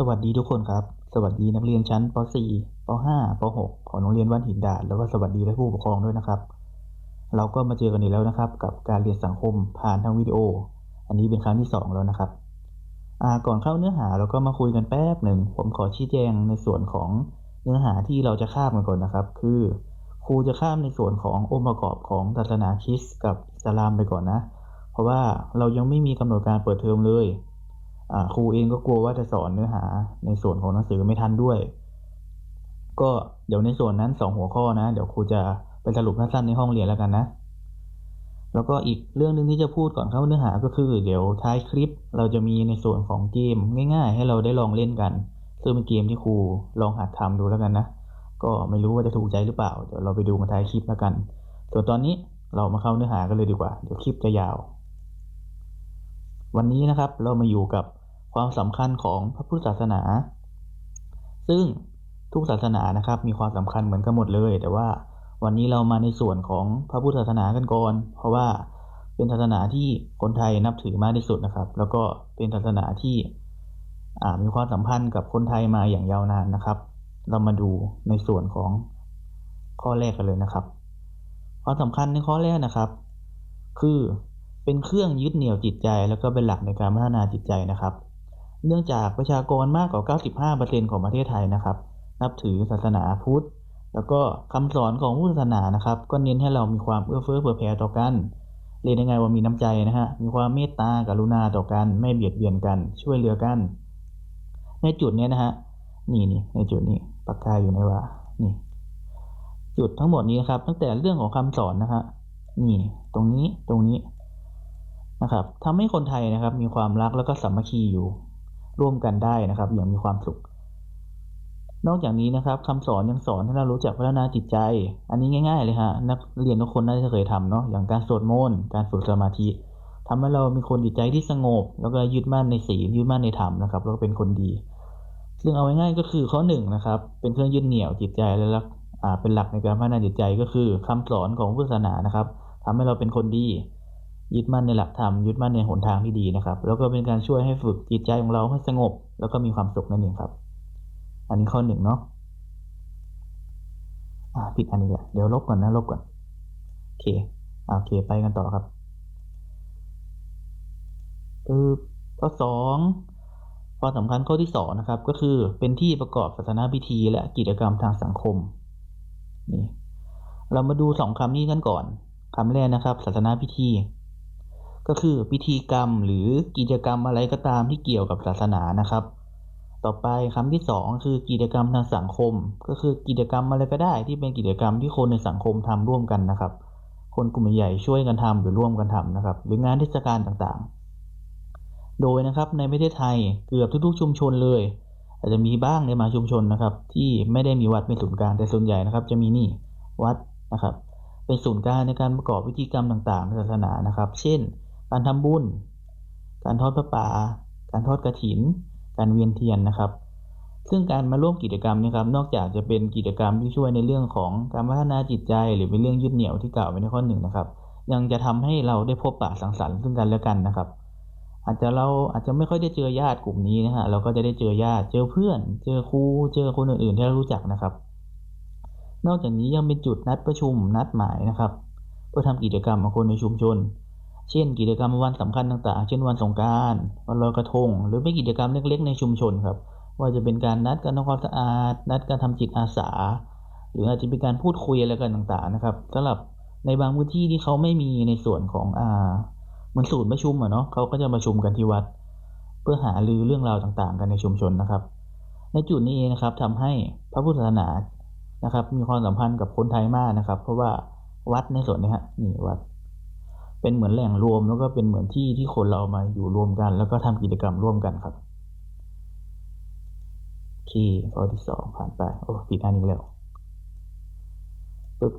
สวัสดีทุกคนครับ สวัสดีนักเรียนชั้นป .4 ป .5 ป .6 ของโรงเรียนบ้านหินดาดแล้วก็สวัสดีท่านผู้ปกครองด้วยนะครับ เราก็มาเจอกันอีกแล้วนะครับ กับการเรียนสังคมผ่านทางวิดีโอ อันนี้เป็นครั้งที่สองแล้วนะครับก่อนเข้าเนื้อหาเราก็มาคุยกันแป๊บหนึ่งผมขอชี้แจงในส่วนของเนื้อหาที่เราจะข้ามกันก่อนนะครับ คือ ครูจะข้ามในส่วนขององค์ประกอบของศาสนาคริสต์กับอิสลามไปก่อนนะ เพราะว่าเรายังไม่มีกำหนดการเปิดเทอมเลย ครูเองก็กลัวว่าจะสอนเนื้อหาในส่วนของหนังสือไม่ทันด้วย ก็เดี๋ยวในส่วนนั้นสองหัวข้อนะ เดี๋ยวครูจะไปสรุปสั้นๆในห้องเรียนแล้วกันนะ แล้วก็อีกเรื่องหนึ่งที่จะพูดก่อนเข้าเนื้อหาก็คือ เดี๋ยวท้ายคลิปเราจะมีในส่วนของเกมง่าย ๆ ให้เราได้ลองเล่นกัน ซึ่งเป็นเกมที่ครูลองหัดทำดูแล้วกันนะ ก็ไม่รู้ว่าจะถูกใจหรือเปล่า เดี๋ยวเราไปดูกันท้ายคลิปแล้วกัน ส่วนตอนนี้เรามาเข้าเนื้อหากันเลยดีกว่า เดี๋ยวคลิปจะยาว วันนี้นะครับเรามาอยู่กับ ความสำคัญของพระพุทธศาสนา ซึ่งทุกศาสนานะครับมีความสำคัญเหมือนกันหมดเลย แต่ว่าวันนี้เรามาในส่วนของพระพุทธศาสนากันก่อน เพราะว่าเป็นศาสนาที่คนไทยนับถือมากที่สุดนะครับ แล้วก็เป็นศาสนาที่มีความสัมพันธ์กับคนไทยมาอย่างยาวนานนะครับ เรามาดูในส่วนของข้อแรกกันเลยนะครับ ความสำคัญในข้อแรกนะครับ คือเป็นเครื่องยึดเหนี่ยวจิตใจ แล้วก็เป็นหลักในการพัฒนาจิตใจนะครับ เนื่องจากประชากรมากกว่า 95%ของประเทศไทยนะครับ นับถือศาสนาพุทธ แล้วก็คำสอนของพุทธศาสนานะครับ ก็เน้นให้เรามีความเอื้อเฟื้อเผื่อแผ่ต่อกัน เรียนยังไงว่ามีน้ำใจนะฮะ มีความเมตตากรุณาต่อกัน ไม่เบียดเบียนกัน ช่วยเหลือกัน ในจุดนี้นะฮะ นี่นี่ในจุดนี้ปากกาอยู่ในว่า นี่ จุดทั้งหมดนี้นะครับ ตั้งแต่เรื่องของคำสอนนะฮะ นี่ ตรงนี้ ตรงนี้นะครับทำให้คนไทยนะครับ มีความรักแล้วก็สามัคคีอยู่ ร่วมกันได้นะครับ อย่างมีความสุข นอกจากนี้นะครับคำสอนยังสอนให้เรารู้จักพัฒนาจิตใจ อันนี้ง่าย ๆ เลยฮะนักเรียนทุกคนน่าจะเคยทำเนาะอย่างการสวดมนต์การฝึกสมาธิทำให้เรามีคนจิตใจที่สงบ แล้วก็ยึดมั่นในศีลยึดมั่นในธรรมนะครับแล้วก็เป็นคนดี ซึ่งเอาง่ายๆก็คือข้อหนึ่งนะครับเป็นเครื่องยึดเหนี่ยวจิตใจและลักเป็นหลักในการพัฒนาจิตใจก็คือคำสอนของพุทธศาสนานะครับทำให้เราเป็นคนดี ยึดมั่นในหลักธรรมยึดมั่นในหนทางที่ดีนะครับ แล้วก็เป็นการช่วยให้ฝึกจิตใจของเราให้สงบ แล้วก็มีความสุขนั่นเองครับ อันนี้ข้อหนึ่งเนาะอ่าผิดอันนี้แหละเดี๋ยวลบก่อนนะลบก่อนโอเคโอเคไปกันต่อครับเออข้อสองความสำคัญข้อที่สองนะครับ ก็คือเป็นที่ประกอบศาสนาพิธีและกิจกรรมทางสังคมนี่เรามาดูสองคำนี้กันก่อนคำแรกนะครับ ศาสนาพิธี ก็คือพิธีกรรมหรือกิจกรรมอะไรก็ตามที่เกี่ยวกับศาสนานะครับ ต่อไปคำที่สองคือกิจกรรมทางสังคม ก็คือกิจกรรมอะไรก็ได้ ที่เป็นกิจกรรมที่คนในสังคมทำร่วมกันนะครับ คนกลุ่มใหญ่ช่วยกันทำหรือร่วมกันทำนะครับ หรืองานเทศกาลต่างๆ โดยนะครับในประเทศไทยเกือบทุกๆชุมชนเลย อาจจะมีบ้างในมาชุมชนนะครับ ที่ไม่ได้มีวัดเป็นศูนย์กลางแต่ส่วนใหญ่นะครับ จะมีนี่วัดนะครับ เป็นศูนย์กลางในการประกอบพิธีกรรมต่างๆในศาสนานะครับ เช่น การทำบุญ การทอดพระป่า การทอดกระถิน การเวียนเทียนนะครับ ซึ่งการมาร่วมกิจกรรมนี้ครับ นอกจากจะเป็นกิจกรรมที่ช่วยในเรื่องของการพัฒนาจิตใจ หรือเป็นเรื่องยึดเหนี่ยวที่กล่าวไว้ในข้อหนึ่งนะครับ ยังจะทำให้เราได้พบปะสังสรรค์ซึ่งกันและกันนะครับอาจจะเราอาจจะไม่ค่อยได้เจอญาติกลุ่มนี้นะฮะเราก็จะได้เจอญาติเจอเพื่อน เจอครูเจอคนอื่นๆที่เรารู้จักนะครับ นอกจากนี้ยังเป็นจุดนัดประชุมนัดหมายนะครับเพื่อทำกิจกรรมของคนในชุมชน เช่น กิจกรรมวันสำคัญต่างๆ เช่นวันสงการวันลอยกระทง หรือเป็นกิจกรรมเล็กๆ ในชุมชนครับ ว่าจะเป็นการนัดการทำความสะอาด นัดการทำจิตอาสา หรืออาจจะเป็นการพูดคุยอะไรกันต่างๆนะครับสำหรับในบางพื้นที่ที่เขาไม่มีในส่วนของอ่าเหมือนศูนย์ประชุมอะเนาะเขาก็จะประชุมกันที่วัด เพื่อหาลือเรื่องราวต่างๆ กันในชุมชนนะครับ ในจุดนี้เองนะครับทำให้พระพุทธศาสนานะครับ มีความสัมพันธ์กับคนไทยมากนะครับ เพราะว่าวัดในส่วนนี้ฮะนี่วัด เป็นเหมือนแหล่งรวมแล้วก็เป็นเหมือนที่ที่คนเรามาอยู่รวมกัน แล้วก็ทำกิจกรรมร่วมกันครับคีข้อที่สองผ่านไปโอ้ผิดอันนี้แล้วปึ๊บ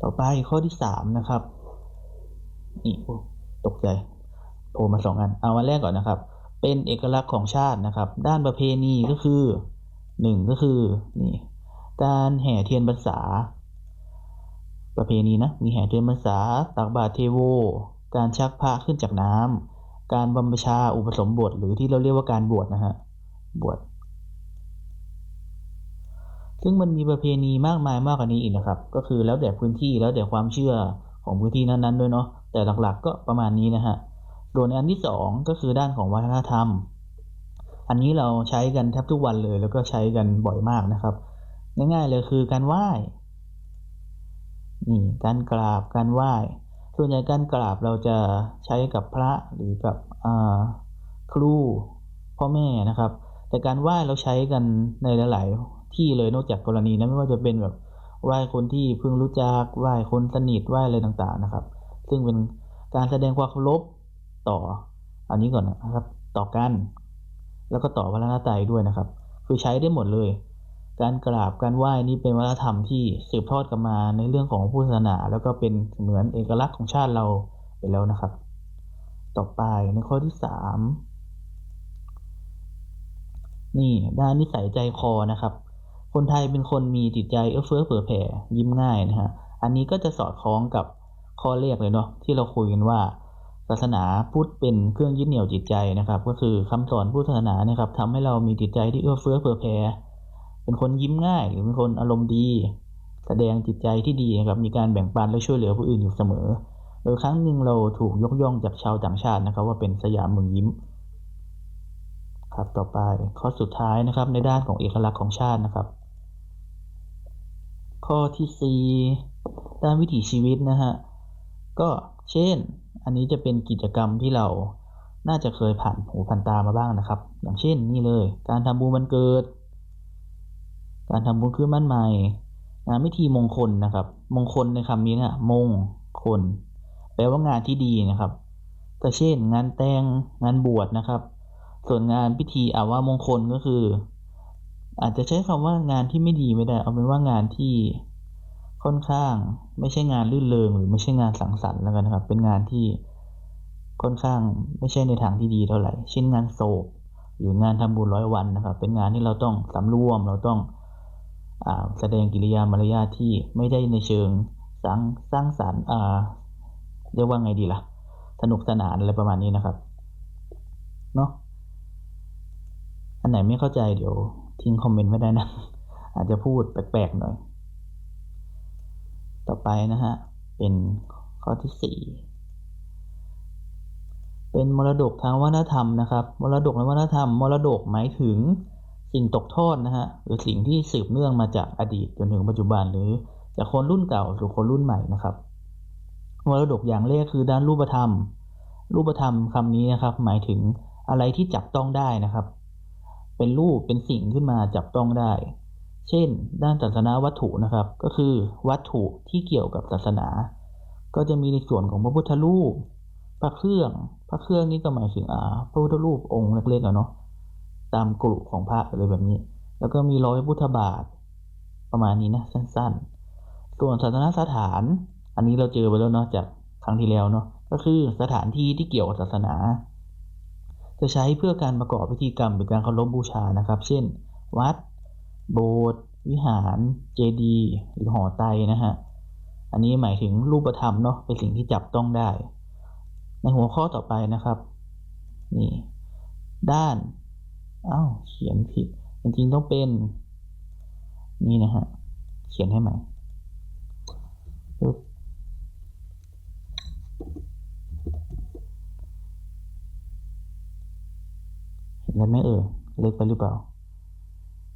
ต่อไปข้อที่สามนะครับนี่โอ้ตกใจโผล่มาสองอัน เอามาแรกก่อนนะครับ เป็นเอกลักษณ์ของชาตินะครับ ด้านประเพณีก็คือหนึ่งก็คือนี่การแห่เทียนพรรษา ประเพณีนะมีแห่เทียนพรรษาตักบาตรเทโว การชักพระขึ้นจากน้ำการบำเพชาอุปสมบทหรือที่เราเรียกว่าการบวชนะฮะบวชซึ่งมันมีประเพณีมากมายมากกว่านี้อีกนะครับ ก็คือแล้วแต่พื้นที่แล้วแต่ความเชื่อของพื้นที่นั้นๆด้วยเนาะแต่หลักๆก็ประมาณนี้นะฮะส่วนอันที่สองก็คือด้านของวัฒนธรรม อันนี้เราใช้กันแทบทุกวันเลย แล้วก็ใช้กันบ่อยมากนะครับ ง่ายๆเลยคือการไหว้ นี่การกราบการไหว้ ส่วนใหญ่การกราบเราจะใช้กับพระหรือกับครูพ่อแม่นะครับ แต่การไหว้เราใช้กันในหลาย ๆ ที่เลยนอกจากกรณีนั้นไม่ว่าจะเป็นแบบไหว้คนที่เพิ่งรู้จักไหว้คนสนิทไหว้อะไรต่าง ๆ นะครับ ซึ่งเป็นการแสดงความเคารพต่อ อันนี้ก่อนนะครับ ต่อกัน แล้วก็ต่อพระนาตายด้วยนะครับ คือใช้ได้หมดเลย การกราบการไหว้นี่เป็นวัฒนธรรมที่สืบทอดกันมาในเรื่องของพุทธศาสนา แล้วก็เป็นเหมือนเอกลักษณ์ของชาติเราไปแล้วนะครับ ต่อไปในข้อที่สามนี่ด้านนิสัยใจคอนะครับ คนไทยเป็นคนมีจิตใจเอื้อเฟื้อเผื่อแผ่ยิ้มง่ายนะฮะอันนี้ก็จะสอดคล้องกับข้อเรียกเลยเนาะที่เราคุยกันว่า ศาสนาพุทธเป็นเครื่องยึดเหนี่ยวจิตใจนะครับ ก็คือคำสอนพุทธศาสนานี่ยครับทำให้เรามีจิตใจที่เอื้อเฟื้อเผื่อแผ่ เป็นคนยิ้มง่าย หรือเป็นคนอารมณ์ดี แสดงจิตใจที่ดีนะครับ มีการแบ่งปันและช่วยเหลือผู้อื่นอยู่เสมอ โดยครั้งหนึ่งเราถูกยกย่องจากชาวต่างชาตินะครับ ว่าเป็นสยามเมืองยิ้ม ครับ ต่อไปข้อสุดท้ายนะครับ ในด้านของเอกลักษณ์ของชาตินะครับ ข้อที่4ด้านวิถีชีวิตนะฮะ ก็เช่น อันนี้จะเป็นกิจกรรมที่เราน่าจะเคยผ่านหูผ่านตามาบ้างนะครับ อย่างเช่นนี่เลย การทำบุญวันเกิด การทำบุญขึ้นบ้านใหม่งานพิธีมงคลนะครับ มงคลในคำนี้นะมงคล แปลว่างานที่ดีนะครับก็เช่น งานแต่งงานบวชนะครับ ส่วนงานพิธีอาว่ามงคลก็คือ อาจจะใช้คำว่างานที่ไม่ดีไม่ได้ เอาเป็นว่างานที่ค่อนข้างไม่ใช่งานลื่นเริงหรือไม่ใช่งานสังสรรค์แล้วกันนะครับ เป็นงานที่ค่อนข้างไม่ใช่ในทางที่ดีเท่าไหร่ เช่นงานโศกหรืองานทำบุญร้อยวันนะครับ เป็นงานที่เราต้องสำรวมเราต้อง แสดงกิริยามารยาทที่ไม่ได้ในเชิงสร้างสร้างสรรค์เรียกว่าไงดีละ่ะ สนุกสนานอะไรประมาณนี้นะครับเนาะอันไหนไม่เข้าใจเดี๋ยวทิ้งคอมเมนต์ไม่ได้นะ อาจจะพูดแปลกๆหน่อย ต่อไปนะฮะ เป็นข้อที่สี่เป็นมรดกทางวัฒนธรรมนะครับ มรดกทางวัฒนธรรม มรดกหมายถึง สิ่งตกทอดนะฮะหรือสิ่งที่สืบเนื่องมาจากอดีตจนถึงปัจจุบันหรือจากคนรุ่นเก่าสู่คนรุ่นใหม่นะครับมรดกอย่างแรกคือด้านรูปธรรม รูปธรรมคำนี้นะครับ หมายถึงอะไรที่จับต้องได้นะครับ เป็นรูปเป็นสิ่งขึ้นมาจับต้องได้ เช่น ด้านศาสนาวัตถุนะครับ ก็คือวัตถุที่เกี่ยวกับศาสนา ก็จะมีในส่วนของพระพุทธรูปพระเครื่อง พระเครื่องนี้ก็หมายถึงอ่าพระพุทธรูปองค์เล็กๆเนาะ ตามกลุ่ของพระอะไรแบบนี้ แล้วก็มีร้อยพุทธบาท ประมาณนี้นะสั้นๆ ส่วนศาสนาสถาน อันนี้เราเจอไปแล้วเนาะจากครั้งที่แล้วเนาะก็คือสถานที่ที่เกี่ยวกับศาสนา จะใช้เพื่อการประกอบพิธีกรรมหรือการเคารพบูชานะครับ เช่น วัด โบสถ์วิหาร เจดีย์หรือหอไตนะฮะอันนี้หมายถึงรูปธรรมเนาะเป็นสิ่งที่จับต้องได้ ในหัวข้อต่อไปนะครับ นี่ ด้าน อ้าวเขียนผิด จริงๆต้องเป็น นี่นะฮะ เขียนให้ใหม่ปึ๊บเห็นกันไหมเออเล็กไปหรือเปล่า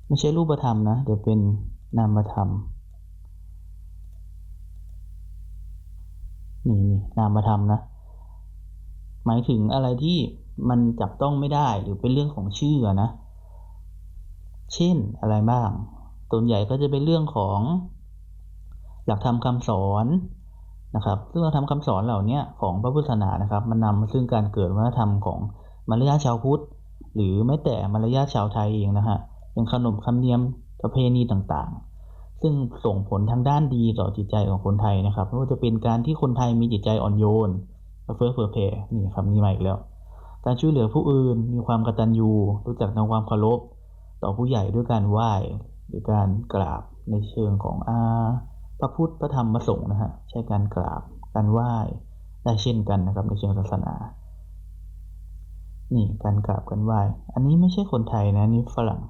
ไม่ใช่รูปธรรมนะแต่เป็นนามธรรมนี่นี่นามธรรมนะ หมายถึงอะไรที่ มันจับต้องไม่ได้หรือเป็นเรื่องของชื่อนะ เช่นอะไรบ้างส่วนใหญ่ก็จะเป็นเรื่องของ หลักธรรมคำสอนนะครับ ซึ่งหลักธรรมคำสอนเหล่านี้ของพระพุทธศาสนานะครับ มันนำมาซึ่งการเกิดวัฒนธรรมของมารยาทชาวพุทธ หรือแม้แต่มารยาทชาวไทยเองนะฮะเป็นขนบธรรมเนียมประเพณีต่างๆ ซึ่งส่งผลทางด้านดีต่อจิตใจของคนไทยนะครับไม่ว่าจะเป็นการที่คนไทยมีจิตใจอ่อนโยนเฟื้อเฟือแผ่นี่คำนี้มาอีกแล้ว การช่วยเหลือผู้อื่นมีความกตัญญูรู้จักทำความเคารพต่อผู้ใหญ่ด้วยการไหว้หรือการกราบในเชิงของอาพระพุทธพระธรรมพระสงฆ์นะฮะใช้การกราบการไหว้ได้เช่นกันนะครับในเชิงศาสนา นี่การกราบกันไหว้ อันนี้ไม่ใช่คนไทยนะนี่ฝรั่ง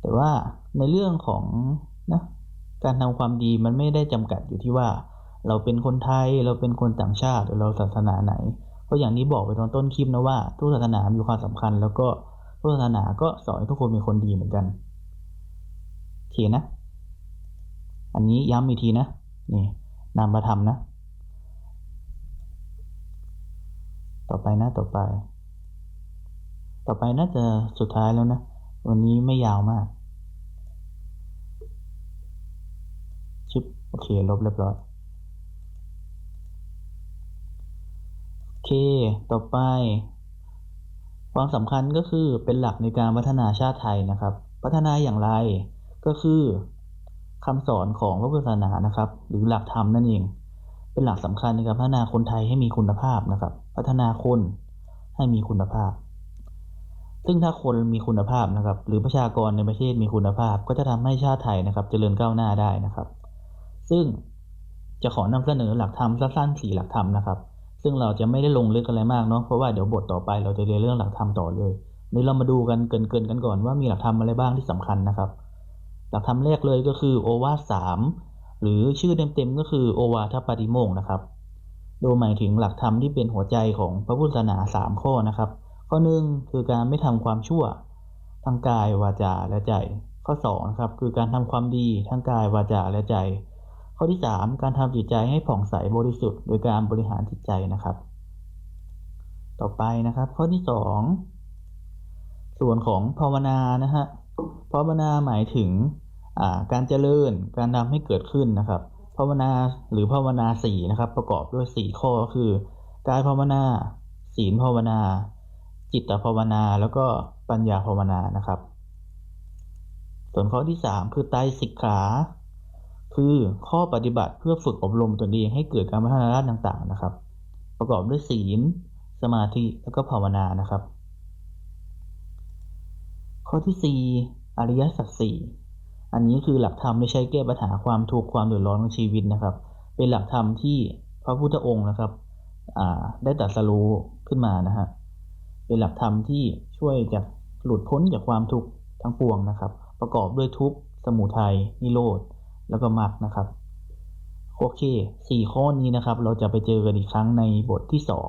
แต่ว่าในเรื่องของนะการทำความดีมันไม่ได้จำกัดอยู่ที่ว่า เราเป็นคนไทยเราเป็นคนต่างชาติหรือเราศาสนาไหน เพราะอย่างนี้บอกไปตอนต้นคลิปนะว่าทุกศาสนามีความสำคัญ แล้วก็ทุกศาสนาก็สอนให้ทุกคนเป็นคนดีเหมือนกันโอเคนะ อันนี้ย้ำอีกทีนะนี่นามธรรมนะ ต่อไปนะต่อไป ต่อไปน่าจะสุดท้ายแล้วนะ วันนี้ไม่ยาวมากชิปโอเคลบเรียบร้อย โอ เค ต่อไป ความสำคัญก็คือเป็นหลักในการพัฒนาชาติไทยนะครับ พัฒนาอย่างไรก็คือคำสอนของพระพุทธศาสนานะครับ หรือหลักธรรมนั่นเอง เป็นหลักสำคัญในการพัฒนาคนไทยให้มีคุณภาพนะครับ พัฒนาคนให้มีคุณภาพ ซึ่งถ้าคนมีคุณภาพนะครับ หรือประชากรในประเทศมีคุณภาพ ก็จะทำให้ชาติไทยนะครับเจริญก้าวหน้าได้นะครับ ซึ่งจะขอนำเสนอหลักธรรมสั้นๆสี่หลักธรรมนะครับ ซึ่งเราจะไม่ได้ลงลึกอะไรมากเนาะเพราะว่าเดี๋ยวบทต่อไปเราจะเรียนเรื่องหลักธรรมต่อเลยนี่เรามาดูกันเกินๆกันก่อนว่ามีหลักธรรมอะไรบ้างที่สำคัญนะครับ หลักธรรมแรกเลยก็คือโอวาทสามหรือชื่อเต็มๆก็คือโอวาทปาติโมกนะครับ โดยหมายถึงหลักธรรมที่เป็นหัวใจของพระพุทธศาสนาสามข้อนะครับ ข้อหนึ่งคือการไม่ทำความชั่วทางกายวาจาและใจ ข้อสองครับคือการทำความดีทั้งกายวาจาและใจ ข้อที่สามการทำจิตใจให้ผ่องใสบริสุทธิ์โดยการบริหารจิตใจนะครับ ต่อไปนะครับ ข้อที่สองส่วนของภาวนานะฮะภาวนาหมายถึงการเจริญการทำให้เกิดขึ้นนะครับภาวนาหรือภาวนาสี่นะครับ ประกอบด้วยสี่ข้อคือกายภาวนา ศีลภาวนา จิตภาวนา แล้วก็ปัญญาภาวนานะครับ ส่วนข้อที่สามคือไตสิกขา คือข้อปฏิบัติเพื่อฝึกอบรมตนเองให้เกิดการพัฒนาด้านต่างๆนะครับ ประกอบด้วยศีล สมาธิแล้วก็ภาวนานะครับ ข้อที่สี่อริยสัจสี่อันนี้คือหลักธรรมไม่ใช่แก้ปัญหาความทุกข์ความเดือดร้อนของชีวิตนะครับ เป็นหลักธรรมที่พระพุทธองค์นะครับได้ตรัสรู้ขึ้นมานะฮะเป็นหลักธรรมที่ช่วยจากหลุดพ้นจากความทุกข์ทั้งปวงนะครับ ประกอบด้วยทุกข์สมุทัยนิโรธ แล้วก็มรรคนะครับโอเคสี่ข้อนี้นะครับ เราจะไปเจอกันอีกครั้งในบทที่สอง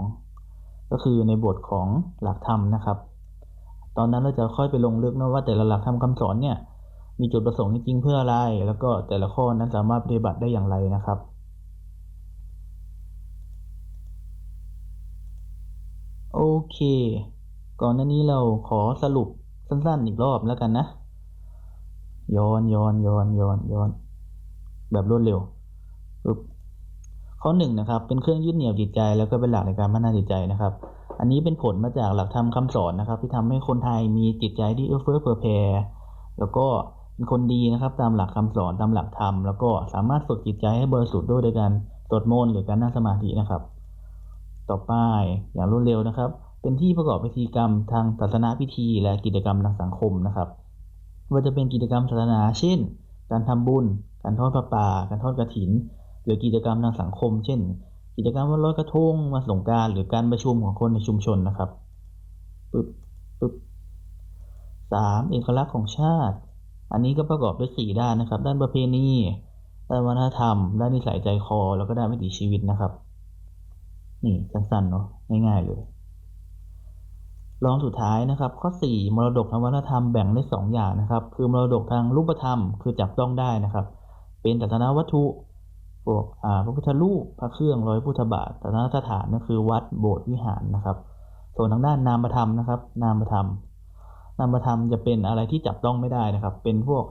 ก็คือในบทของหลักธรรมนะครับ ตอนนั้นเราจะค่อยไปลงลึกนะว่าแต่ละหลักธรรมคำสอนเนี่ย มีจุดประสงค์จริงๆเพื่ออะไร แล้วก็แต่ละข้อนั้นสามารถปฏิบัติได้อย่างไรนะครับโอเค ก่อนหน้านี้เราขอสรุปสั้นๆอีกรอบแล้วกันนะ ย้อนย้อนย้อนย้อนย้อน แบบรวดเร็วปึ๊บข้อหนึ่งนะครับ เป็นเครื่องยึดเหนี่ยวจิตใจ แล้วก็เป็นหลักในการพัฒนาจิตใจนะครับ อันนี้เป็นผลมาจากหลักธรรมคาสอนนะครับ ที่ทำให้คนไทยมีจิตใจที่เอื้อเฟื้อเผื่อแผ่แล้วก็เป็นคนดีนะครับ ตามหลักคำสอนตามหลักธรรมแล้วก็สามารถฝึกจิตใจให้บริสุทธิ์ด้วยโดยการสวดมนต์หรือการนั่งสมาธินะครับ ต่อไปอย่างรวดเร็วนะครับ เป็นที่ประกอบพิธีกรรมทางศาสนาพิธี และกิจกรรมทางสังคมนะครับว่าจะเป็นกิจกรรมศาสนา เช่น การทำบุญ การทอดพระปา การทอดกระถิน หรือกิจกรรมทางสังคม เช่น กิจกรรมวันลอยกระทงมาสงการหรือการประชุมของคนในชุมชนนะครับปึ๊บปึ๊บสามเอกลักษณ์ของชาติ อันนี้ก็ประกอบด้วยสี่ด้านนะครับ ด้านประเพณีด้านวัฒนธรรม ด้านนิสัยใจคอ แล้วก็ด้านวิถีชีวิตนะครับ นี่สั้นๆเนาะง่ายๆเลยรองสุดท้ายนะครับ ข้อสี่มรดกทางวัฒนธรรมแบ่งได้สองอย่างนะครับ คือมรดกทางรูปธรรมคือจับต้องได้นะครับ เป็นศาสนาวัตถุพวกพระพุทธรูปพระเครื่องร้อยพุทธบาทศาสนสถานก็คือวัดโบสถ์วิหารนะครับ ส่วนทางด้านนามธรรมนะครับ นามธรรม นามธรรมจะเป็นอะไรที่จับต้องไม่ได้นะครับ เป็นพวก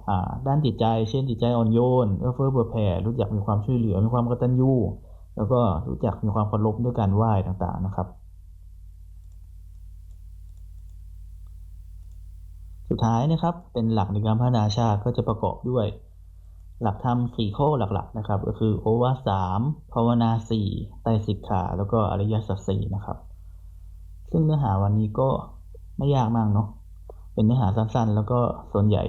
ด้านจิตใจ เช่นจิตใจอ่อนโยนเอื้อเฟื้อเผื่อแผ่รู้จักมีความช่วยเหลือมีความกตัญญูแล้วก็รู้จักมีความเคารพด้วยการไหว้ต่างๆนะครับ สุดท้ายนะครับเป็นหลักในการพัฒนาชาติก็จะประกอบด้วย หลักธรรมสี่ข้อหลักๆนะครับ ก็คือโอวาสามภาวนาสี่ไตรสิกขา แล้วก็อริยสัจสี่นะครับ ซึ่งเนื้อหาวันนี้ก็ไม่ยากมากเนาะเป็นเนื้อหาสั้นๆ แล้วก็ส่วนใหญ่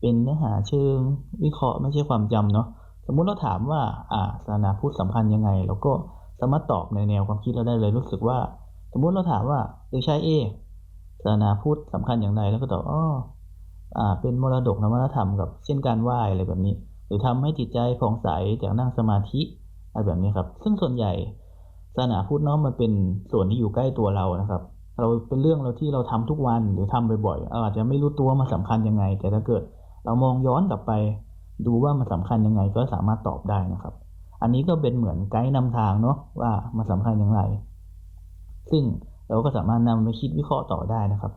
เป็นเนื้อหาเชิงวิเคราะห์ไม่ใช่ความจำเนาะสมมุติเราถามว่าอ่าศาสนาพุทธสำคัญยังไงเราก็สามารถตอบในแนวความคิดเราได้เลยรู้สึกว่า สมมุติเราถามว่าเด็กชายเอศาสนาพุทธสำคัญอย่างไรแล้วก็ตอบอ้ออ่าเป็นมรดกนวัฒนธรรมกับเช่นการไหว้อะไรแบบนี้ หรือทำให้จิตใจผ่องใสจากนั่งสมาธิอะไรแบบนี้ครับ ซึ่งส่วนใหญ่ศาสนาพุทธเนาะมันเป็นส่วนที่อยู่ใกล้ตัวเรานะครับ เราเป็นเรื่องเราที่เราทำทุกวันหรือทำบ่อยๆเราอาจจะไม่รู้ตัวมันสำคัญยังไง แต่ถ้าเกิดเรามองย้อนกลับไป ดูว่ามันสำคัญยังไงก็สามารถตอบได้นะครับ อันนี้ก็เป็นเหมือนไกด์นำทางเนาะว่ามันสำคัญอย่างไร ซึ่งเราก็สามารถนำไปคิดวิเคราะห์ต่อได้นะครับ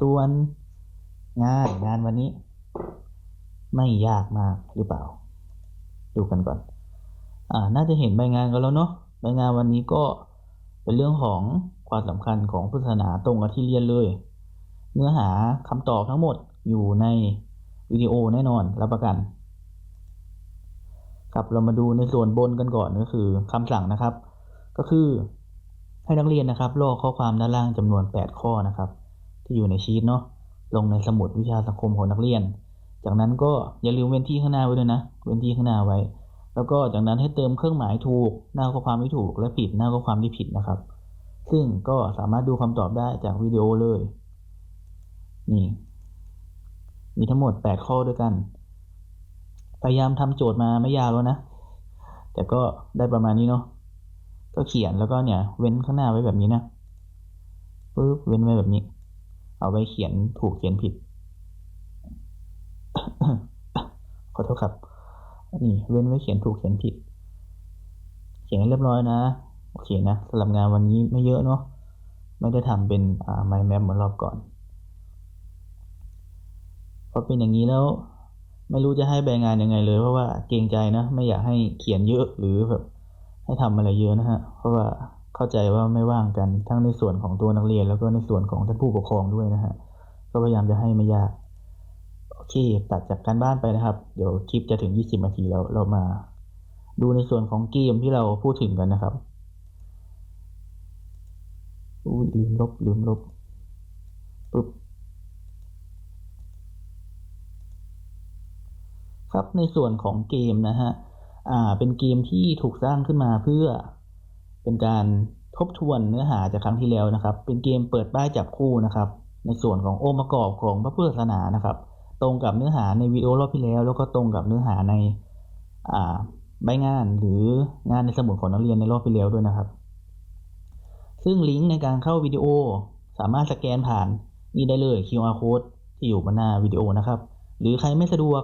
ส่วนงานงานวันนี้ ไม่ยากมากหรือเปล่า ดูกันก่อน อ่า น่าจะเห็นใบงานกันแล้วเนาะใบงานวันนี้ก็เป็นเรื่องของความสำคัญของพุทธศาสนาตรงกับที่เรียนเลย เนื้อหาคำตอบทั้งหมดอยู่ในวิดีโอแน่นอนรับประกันครับเรามาดูในส่วนบนกันก่อนก็คือคำสั่งนะครับ ก็คือให้นักเรียนนะครับลอกข้อความด้านล่างจำนวน 8 ข้อนะครับ ที่อยู่ในชีตเนาะลงในสมุดวิชาสังคมของนักเรียน จากนั้นก็อย่าลืมเว้นที่ข้างหน้าไว้ด้วยนะ เว้นที่ข้างหน้าไว้ แล้วก็จากนั้นให้เติมเครื่องหมายถูก หน้าข้อความที่ถูก และผิดหน้าข้อความที่ผิดนะครับ ซึ่งก็สามารถดูคำตอบได้จากวิดีโอเลยนี่มีทั้งหมด 8 ข้อด้วยกัน พยายามทำโจทย์มาไม่ยาวแล้วนะ แต่ก็ได้ประมาณนี้เนาะ ก็เขียนแล้วก็เนี่ย เว้นข้างหน้าไว้แบบนี้นะปึ๊บเว้นไว้แบบนี้ เอาไว้เขียนถูกเขียนผิด ขอโทษครับ นี่ เว้นไว้เขียนถูกเขียนผิด เขียนให้เรียบร้อยนะ โอเคนะสำหรับงานวันนี้ไม่เยอะเนาะ ไม่ได้ทำเป็นอ่า mind map เหมือนรอบก่อน พอเป็นอย่างนี้แล้ว ไม่รู้จะให้แบ่งงานยังไงเลย เพราะว่าเกรงใจนะ ไม่อยากให้เขียนเยอะหรือแบบให้ทำอะไรเยอะนะฮะ เพราะว่าเข้าใจว่าไม่ว่างกันทั้งในส่วนของตัวนักเรียน แล้วก็ในส่วนของท่านผู้ปกครองด้วยนะฮะ ก็พยายามจะให้ไม่ยาก โอเคตัดจากการบ้านไปนะครับ เดี๋ยวคลิปจะถึง 20นาทีแล้วเรามา ดูในส่วนของเกมที่เราพูดถึงกันนะครับอุ้ยลืมลบลืมลบปุ๊บครับในส่วนของเกมนะฮะอ่าเป็นเกมที่ถูกสร้างขึ้นมาเพื่อเป็นการทบทวนเนื้อหาจากครั้งที่แล้วนะครับ เป็นเกมเปิดป้ายจับคู่นะครับ ในส่วนขององค์ประกอบของพระพุทธศาสนานะครับ ตรงกับเนื้อหาในวิดีโอรอบที่แล้ว แล้วก็ตรงกับเนื้อหาในาใบงานหรืองานในสมุดของนักเรียนในรอบที่แล้วด้วยนะครับ ซึ่งลิงก์ในการเข้าวิดีโอสามารถสแกนผ่านนี่ได้เลย QR code ที่อยู่บนหน้าวิดีโอนะครับ หรือใครไม่สะดวก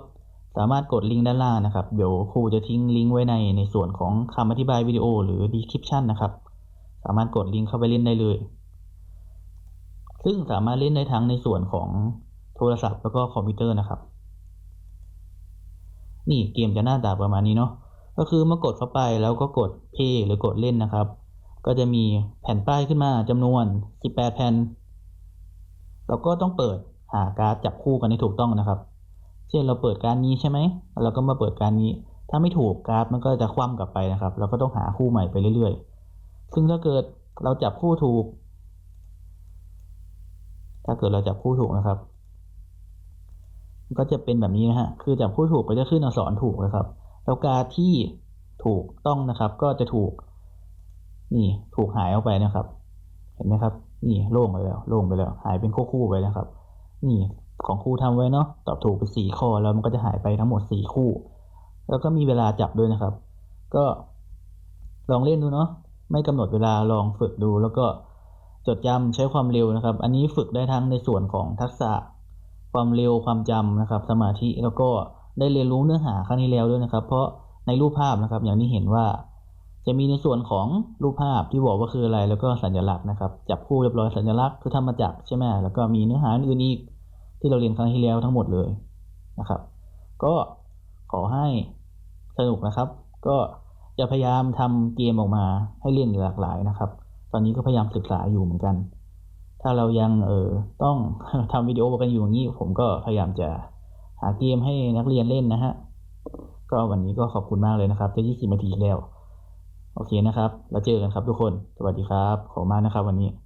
สามารถกดลิงก์ด้านล่างนะครับ เดี๋ยวครูจะทิ้งลิงก์ไว้ในในส่วนของคำอธิบายวิดีโอหรือ description นะครับ สามารถกดลิงก์เข้าไปเล่นได้เลย ซึ่งสามารถเล่นได้ทั้งในส่วนของ โทรศัพท์แล้วก็คอมพิวเตอร์นะครับ นี่เกมจะหน้าตาประมาณนี้เนาะก็คือเมื่อกดเข้าไปแล้วก็กด play หรือกดเล่นนะครับ ก็จะมีแผ่นป้ายขึ้นมาจำนวน 18 แผ่นเราก็ต้องเปิดหาการ์ดจับคู่กันให้ถูกต้องนะครับ เช่นเราเปิดการนี้ใช่ไหมเราก็มาเปิดการนี้ ถ้าไม่ถูกการ์ดมันก็จะคว่ำกลับไปนะครับ เราก็ต้องหาคู่ใหม่ไปเรื่อยๆ ซึ่งถ้าเกิดเราจับคู่ถูก ถ้าเกิดเราจับคู่ถูกนะครับ ก็จะเป็นแบบนี้นะฮะ คือจับคู่ถูกก็จะขึ้นอักษรถูกนะครับ แล้วกาที่ถูกต้องนะครับ ก็จะถูก นี่ถูกหายออกไปนะครับ เห็นไหมครับ นี่โล่งไปแล้ว โล่งไปแล้ว หายเป็นคู่ๆไปนะครับ นี่ของครูทำไว้เนาะ ตอบถูกไปสี่ข้อแล้วมันก็จะหายไปทั้งหมดสี่คู่ แล้วก็มีเวลาจับด้วยนะครับ ก็ลองเล่นดูเนาะ ไม่กำหนดเวลาลองฝึกดู แล้วก็จดจำใช้ความเร็วนะครับ อันนี้ฝึกได้ทั้งในส่วนของทักษะ ความเร็วความจำนะครับ สมาธิแล้วก็ได้เรียนรู้เนื้อหาครั้งที่แล้วด้วยนะครับ เพราะในรูปภาพนะครับ อย่างที่เห็นว่า จะมีในส่วนของรูปภาพที่บอกว่าคืออะไร แล้วก็สัญลักษณ์นะครับ จับคู่เรียบร้อยสัญลักษณ์คือธรรมจักใช่ไหมแล้วก็มีเนื้อหาอื่นอีกที่เราเรียนครั้งที่แล้วทั้งหมดเลยนะครับ ก็ขอให้สนุกนะครับ ก็จะพยายามทำเกมออกมาให้เล่นหลากหลายนะครับ ตอนนี้ก็พยายามศึกษาอยู่เหมือนกัน ถ้าเรายังเออต้องทำวิดีโอกันอยู่อย่างนี้ ผมก็พยายามจะหาเกมให้นักเรียนเล่นนะฮะ ก็วันนี้ก็ขอบคุณมากเลยนะครับจะ20นาทีแล้ว โอเคนะครับ แล้วเจอกันครับทุกคน สวัสดีครับ ขอบคุณมากนะครับวันนี้